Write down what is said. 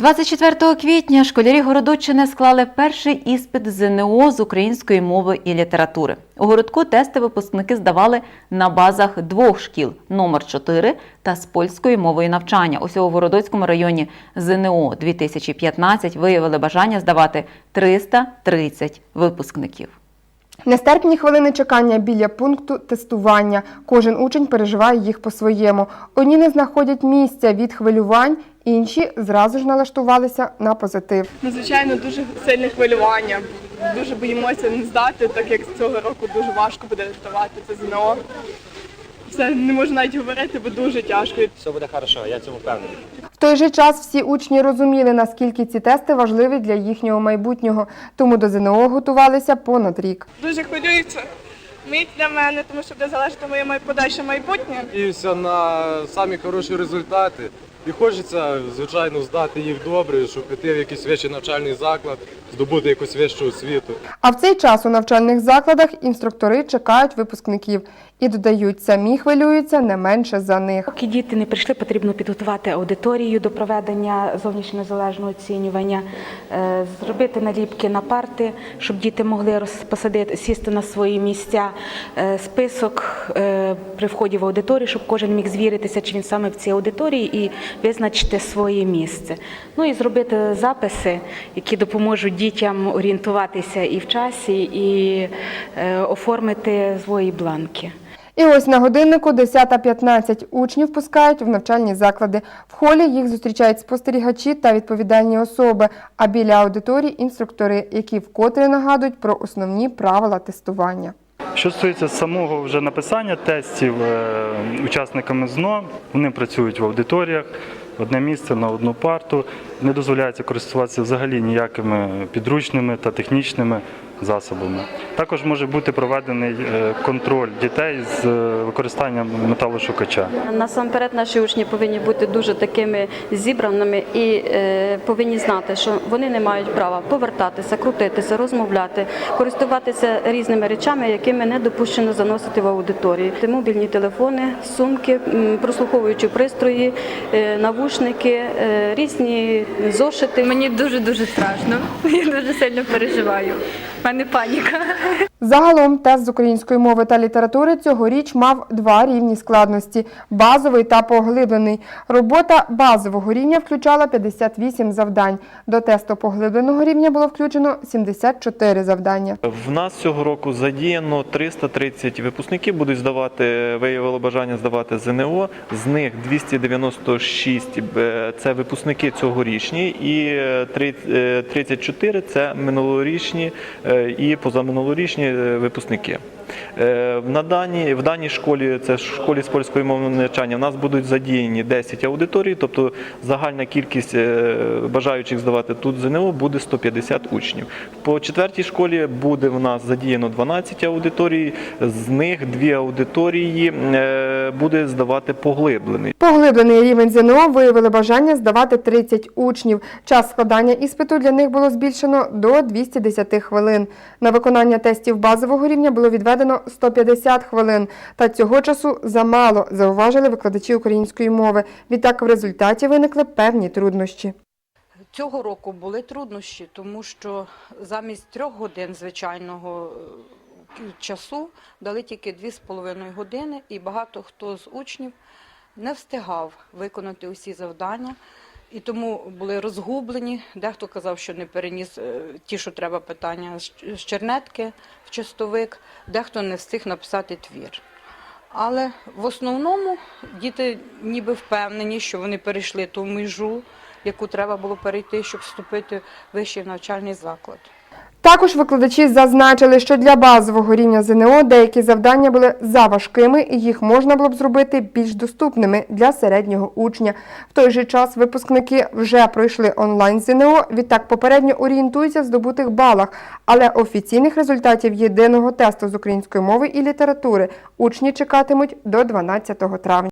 24 квітня школярі Городоччини склали перший іспит ЗНО з української мови і літератури. У городку тести випускники здавали на базах двох шкіл номер 4 та з польської мовою навчання. Усього в Городоцькому районі ЗНО 2015 виявили бажання здавати 330 випускників. Нестерпні хвилини чекання біля пункту тестування. Кожен учень переживає їх по-своєму. Одні не знаходять місця від хвилювань, інші зразу ж налаштувалися на позитив. Надзвичайно дуже сильне хвилювання. Дуже боїмося не здати, так як цього року дуже важко буде рятувати це ЗНО. Все не можу навіть говорити, бо дуже тяжко. Все буде хорошо, я цьому впевнений. В той же час всі учні розуміли, наскільки ці тести важливі для їхнього майбутнього, тому до ЗНО готувалися понад рік. Дуже хвилюється. Мить для мене, тому що буде залежати моє подальше майбутнє. Надіюся на самі хороші результати. І хочеться, звичайно, здати їх добре, щоб піти в якийсь вищий навчальний заклад, здобути якусь вищу освіту. А в цей час у навчальних закладах інструктори чекають випускників і додають, самі хвилюються не менше за них. Поки діти не прийшли, потрібно підготувати аудиторію до проведення зовнішнього незалежного оцінювання, е, зробити наліпки на парти, щоб діти могли розпосадити, сісти на свої місця, е, список е, при вході в аудиторію, щоб кожен міг звіритися, чи він саме в цій аудиторії, і визначити своє місце. Ну і зробити записи, які допоможуть дітям орієнтуватися і в часі, і оформити свої бланки. І ось на годиннику 10.15 учнів пускають в навчальні заклади. В холі їх зустрічають спостерігачі та відповідальні особи, а біля аудиторії інструктори, які вкотре нагадують про основні правила тестування. Що стосується самого вже написання тестів е, учасниками ЗНО, вони працюють в аудиторіях, одне місце на одну парту. Не дозволяється користуватися взагалі ніякими підручними та технічними засобами. Також може бути проведений е, контроль дітей з е, використанням металошукача. Насамперед наші учні повинні бути дуже такими зібраними і е, повинні знати, що вони не мають права повертатися, крутитися, розмовляти, користуватися різними речами, якими не допущено заносити в аудиторії. Це Мобільні телефони, сумки, прослуховуючі пристрої, навушники, різні зошити. Мені дуже дуже страшно. Я дуже сильно переживаю. Мене паніка. Загалом тест з української мови та літератури цьогоріч мав два рівні складності базовий та поглиблений. Робота базового рівня включала 58 завдань. До тесту поглибленого рівня було включено 74 завдання. В нас цього року задіяно 330 випускників будуть здавати, виявили бажання здавати ЗНО. З них 296 е, це випускники цьогорічні, і е, три- е, 34 це минулорічні е, і позаминулорічні е, випускники. Е, На даній, в даній школі, це школі з польської мови навчання, в нас будуть задіяні 10 аудиторій, тобто загальна кількість е, бажаючих здавати тут ЗНО буде 150 учнів. По четвертій школі буде в нас задіяно 12 аудиторій, з них дві аудиторії буде здавати поглиблений. Поглиблений рівень ЗНО виявили бажання здавати 30 учнів. Час складання іспиту для них було збільшено до 210 хвилин. На виконання тестів базового рівня було відведено 150 хвилин. Та цього часу замало, зауважили викладачі української мови. Відтак в результаті виникли певні труднощі. Цього року були труднощі, тому що замість трьох годин звичайного е, часу дали тільки дві з половиною години, і багато хто з учнів не встигав виконати усі завдання. І тому були розгублені. Дехто казав, що не переніс е, ті, що треба питання з чернетки в чистовик, дехто не встиг написати твір. Але в основному діти ніби впевнені, що вони перейшли ту межу, яку треба було перейти, щоб вступити в вищий навчальний заклад. Також викладачі зазначили, що для базового рівня ЗНО деякі завдання були заважкими і їх можна було б зробити більш доступними для середнього учня. В той же час випускники вже пройшли онлайн ЗНО, відтак попередньо орієнтуються в здобутих балах, але офіційних результатів єдиного тесту з української мови і літератури учні чекатимуть до 12 травня.